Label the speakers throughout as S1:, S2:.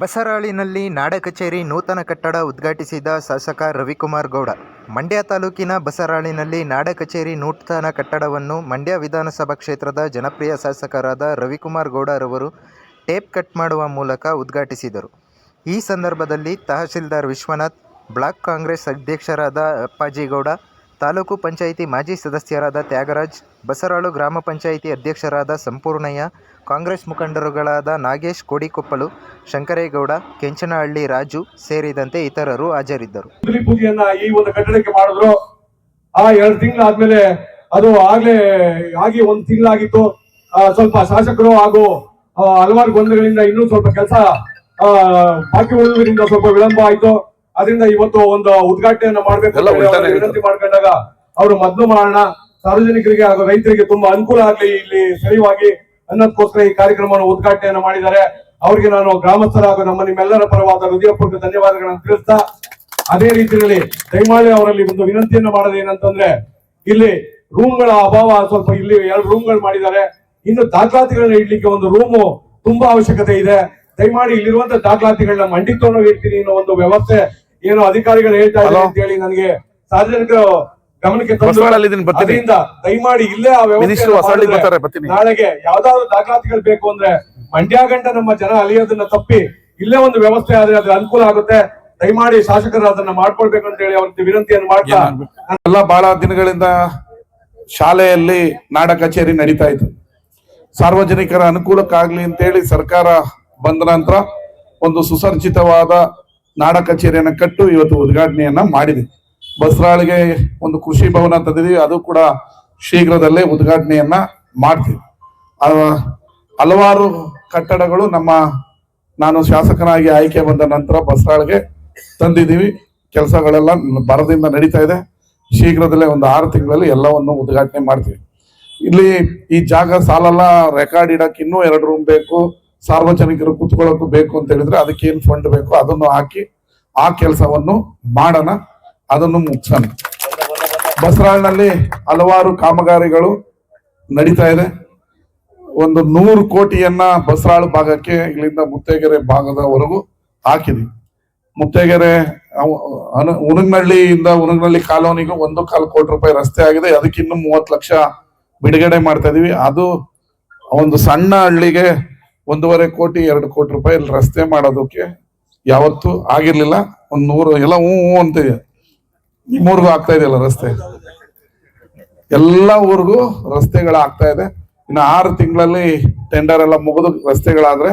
S1: ಬಸರಾಳಿನಲ್ಲಿ ನಾಡ ಕಚೇರಿ ನೂತನ ಕಟ್ಟಡ ಉದ್ಘಾಟಿಸಿದ ಶಾಸಕ ರವಿಕುಮಾರ್ ಗೌಡ. ಮಂಡ್ಯ ತಾಲೂಕಿನ ಬಸರಾಳಿನಲ್ಲಿ ನಾಡ ಕಚೇರಿ ನೂತನ ಕಟ್ಟಡವನ್ನು ಮಂಡ್ಯ ವಿಧಾನಸಭಾ ಕ್ಷೇತ್ರದ ಜನಪ್ರಿಯ ಶಾಸಕರಾದ ರವಿಕುಮಾರ್ ಗೌಡರವರು ಟೇಪ್ ಕಟ್ ಮಾಡುವ ಮೂಲಕ ಉದ್ಘಾಟಿಸಿದರು. ಈ ಸಂದರ್ಭದಲ್ಲಿ ತಹಶೀಲ್ದಾರ್ ವಿಶ್ವನಾಥ್, ಬ್ಲಾಕ್ ಕಾಂಗ್ರೆಸ್ ಅಧ್ಯಕ್ಷರಾದ ಅಪ್ಪಾಜಿಗೌಡ ತಾಲೂಕು ಪಂಚಾಯಿತಿ ಮಾಜಿ ಸದಸ್ಯರಾದ ತ್ಯಾಗರಾಜ್ ಬಸರಾಳು ಗ್ರಾಮ ಪಂಚಾಯಿತಿ ಅಧ್ಯಕ್ಷರಾದ ಸಂಪೂರ್ಣಯ್ಯ, ಕಾಂಗ್ರೆಸ್ ಮುಖಂಡರುಗಳಾದ ನಾಗೇಶ್ ಕೋಡಿಕೊಪ್ಪಲು, ಶಂಕರೇಗೌಡ, ಕೆಂಚನಹಳ್ಳಿ ರಾಜು ಸೇರಿದಂತೆ ಇತರರು ಹಾಜರಿದ್ದರು.
S2: ಪೂಜೆಯನ್ನ ಈ ಒಂದು ಕಟ್ಟಡಕ್ಕೆ ಮಾಡಿದ್ರು. ಆ ಎರಡು ತಿಂಗಳಾದ್ಮೇಲೆ ಅದು ಆಗ್ಲೇ ಆಗಿ ಒಂದು ತಿಂಗಳಾಗಿತ್ತು. ಸ್ವಲ್ಪ ಶಾಸಕರು ಹಾಗೂ ಹಲವಾರು ಗೊಂದಲಗಳಿಂದ ಇನ್ನೂ ಸ್ವಲ್ಪ ಕೆಲಸ ಬಾಕಿ ಉಳಿದ್ರಿಂದ ಸ್ವಲ್ಪ ವಿಳಂಬ ಆಯ್ತು. ಅದರಿಂದ ಇವತ್ತು ಒಂದು ಉದ್ಘಾಟನೆಯನ್ನ ಮಾಡಬೇಕು ವಿನಂತಿ ಮಾಡ್ಕೊಂಡಾಗ ಅವರು ಮೊದಲು ಮಾಡೋಣ ಸಾರ್ವಜನಿಕರಿಗೆ ಹಾಗೂ ರೈತರಿಗೆ ತುಂಬಾ ಅನುಕೂಲ ಆಗ್ಲಿ ಇಲ್ಲಿ ಸ್ಥಳೀಯವಾಗಿ ಅನ್ನೋದಕ್ಕೋಸ್ಕರ ಈ ಕಾರ್ಯಕ್ರಮವನ್ನು ಉದ್ಘಾಟನೆಯನ್ನ ಮಾಡಿದ್ದಾರೆ. ಅವರಿಗೆ ನಾನು ಗ್ರಾಮಸ್ಥರ ಹಾಗೂ ನಮ್ಮ ನಿಮ್ಮೆಲ್ಲರ ಪರವಾದ ಹೃದಯಪೂರ್ವಕ ಧನ್ಯವಾದಗಳನ್ನು ತಿಳಿಸ್ತಾ ಅದೇ ರೀತಿಯಲ್ಲಿ ದಯಮಾಡಿ ಅವರಲ್ಲಿ ಒಂದು ವಿನಂತಿಯನ್ನ ಮಾಡೋದು ಏನಂತಂದ್ರೆ ಇಲ್ಲಿ ರೂಮ್ಗಳ ಅಭಾವ ಸ್ವಲ್ಪ ಇಲ್ಲಿ ಎರಡು ರೂಮ್ಗಳು ಮಾಡಿದ್ದಾರೆ. ಇನ್ನು ದಾಖಲಾತಿಗಳನ್ನ ಇಡ್ಲಿಕ್ಕೆ ಒಂದು ರೂಮು ತುಂಬಾ ಅವಶ್ಯಕತೆ ಇದೆ. ದಯಮಾಡಿ ಇಲ್ಲಿರುವಂತ ದಾಖಲಾತಿಗಳನ್ನ ಮಂಡಿ ತಗೊಂಡೋಗಿ ಇಡ್ತೀನಿ ಅನ್ನೋ ಒಂದು ವ್ಯವಸ್ಥೆ ಏನು ಅಧಿಕಾರಿಗಳು ಹೇಳ್ತಾ ಇದ್ದಾರೆ ಅಂತ ಹೇಳಿ ನನಗೆ ಸಾರ್ವಜನಿಕರು ಗಮನಕ್ಕೆ. ಅದರಿಂದ ದಯಮಾಡಿ ಇಲ್ಲೇ ಆ ವ್ಯವಸ್ಥೆ. ನಾಳೆಗೆ ಯಾವ್ದಾದ್ರು ದಾಖಲಾತಿಗಳು ಬೇಕು ಅಂದ್ರೆ ಮಂಡ್ಯ ಗಂಟ ನಮ್ಮ ಜನ ಅಲಿಯೋದನ್ನ ತಪ್ಪಿ ಇಲ್ಲೇ ಒಂದು ವ್ಯವಸ್ಥೆ ಆದ್ರೆ ಅದ್ರ ಅನುಕೂಲ ಆಗುತ್ತೆ ದಯಮಾಡಿ ಶಾಸಕರು ಅದನ್ನ ಮಾಡ್ಕೊಳ್ಬೇಕು ಅಂತ ಹೇಳಿ ಅವ್ರಿಗೆ ವಿನಂತಿಯನ್ನು ಮಾಡ್ತಾ
S3: ಎಲ್ಲ ಬಹಳ ದಿನಗಳಿಂದ ಶಾಲೆಯಲ್ಲಿ ನಾಡ ಕಚೇರಿ ನಡೀತಾ ಇತ್ತು ಸಾರ್ವಜನಿಕರ ಅನುಕೂಲಕ್ಕಾಗ್ಲಿ ಅಂತೇಳಿ ಸರ್ಕಾರ ಬಂದ ನಂತರ ಒಂದು ಸುಸರ್ಜಿತವಾದ ನಾಡ ಕಚೇರಿಯನ್ನು ಕಟ್ಟು ಇವತ್ತು ಉದ್ಘಾಟನೆಯನ್ನ ಮಾಡಿದೆ. ಬಸರಾಳಿಗೆ ಒಂದು ಕೃಷಿ ಭವನ ತಂದಿದ್ದೀವಿ ಅದು ಕೂಡ ಶೀಘ್ರದಲ್ಲೇ ಉದ್ಘಾಟನೆಯನ್ನ ಮಾಡ್ತೀವಿ. ಹಲವಾರು ಕಟ್ಟಡಗಳು ನಮ್ಮ, ನಾನು ಶಾಸಕನಾಗಿ ಆಯ್ಕೆ ಬಂದ ನಂತರ ಬಸರಾಳಿಗೆ ತಂದಿದ್ದೀವಿ. ಕೆಲಸಗಳೆಲ್ಲ ಬರದಿಂದ ನಡೀತಾ ಇದೆ. ಶೀಘ್ರದಲ್ಲೇ ಒಂದು ಆರು ತಿಂಗಳಲ್ಲಿ ಎಲ್ಲವನ್ನು ಉದ್ಘಾಟನೆ ಮಾಡ್ತೀವಿ. ಇಲ್ಲಿ ಈ ಜಾಗ ಸಾಲಲ್ಲ ರೆಕಾರ್ಡ್ ಇಡಕ್ಕೆ ಇನ್ನೂ ಎರಡು ರೂಮ್ ಬೇಕು, ಸಾರ್ವಜನಿಕರು ಕುತ್ಕೊಳ್ಳೋಕ್ಕೂ ಬೇಕು ಅಂತ ಹೇಳಿದ್ರೆ ಅದಕ್ಕೆ ಏನ್ ಫಂಡ್ ಬೇಕು ಅದನ್ನು ಹಾಕಿ ಆ ಕೆಲಸವನ್ನು ಮಾಡೋಣ. ಅದನ್ನು ಮುಗಿಸೋಣ ಬಸರಾಳ್ನಲ್ಲಿ ಹಲವಾರು ಕಾಮಗಾರಿಗಳು ನಡೀತಾ ಇದೆ. ಒಂದು ನೂರು ಕೋಟಿಯನ್ನ ಬಸರಾಳು ಭಾಗಕ್ಕೆ ಇಲ್ಲಿಂದ ಮುತ್ತೇಗೆರೆ ಭಾಗದವರೆಗೂ ಹಾಕಿದ್ವಿ ಮುತ್ತೇಗೆರೆ ಉನಗನಹಳ್ಳಿಯಿಂದ ಉನಗನಹಳ್ಳಿ ಕಾಲೋನಿಗೂ ಒಂದು ಕಾಲು ಕೋಟಿ ರೂಪಾಯಿ ರಸ್ತೆ ಆಗಿದೆ. ಅದಕ್ಕೆ ಇನ್ನೂ ಮೂವತ್ತು ಲಕ್ಷ ಬಿಡುಗಡೆ ಮಾಡ್ತಾ ಇದೀವಿ. ಅದು ಒಂದು ಸಣ್ಣ ಹಳ್ಳಿಗೆ ಒಂದೂವರೆ ಕೋಟಿ, ಎರಡು ಕೋಟಿ ರೂಪಾಯಿ ರಸ್ತೆ ಮಾಡೋದಕ್ಕೆ ಯಾವತ್ತೂ ಆಗಿರ್ಲಿಲ್ಲ. ಒಂದ್ ನೂರು, ಎಲ್ಲ ಹ್ಞೂ ಹ್ಞೂ ಅಂತಿದೆ ನಿಮ್ಮೂರ್ಗೂ ಆಗ್ತಾ ಇದೆಯಲ್ಲ ರಸ್ತೆ? ಎಲ್ಲ ಊರಿಗೂ ರಸ್ತೆಗಳು ಆಗ್ತಾ ಇದೆ. ಇನ್ನು ಆರು ತಿಂಗಳಲ್ಲಿ ಟೆಂಡರ್ ಎಲ್ಲ ಮುಗಿದು ರಸ್ತೆಗಳಾದ್ರೆ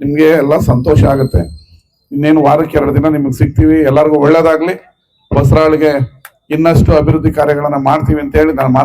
S3: ನಿಮ್ಗೆ ಎಲ್ಲ ಸಂತೋಷ ಆಗುತ್ತೆ. ಇನ್ನೇನು ವಾರಕ್ಕೆ ಎರಡು ದಿನ ನಿಮಗೆ ಸಿಗ್ತೀವಿ. ಎಲ್ಲರಿಗೂ ಒಳ್ಳೇದಾಗ್ಲಿ. ಬಸರಾಳಿಗೆ ಇನ್ನಷ್ಟು ಅಭಿವೃದ್ಧಿ ಕಾರ್ಯಗಳನ್ನ ಮಾಡ್ತೀವಿ ಅಂತ ಹೇಳಿ ನಾನು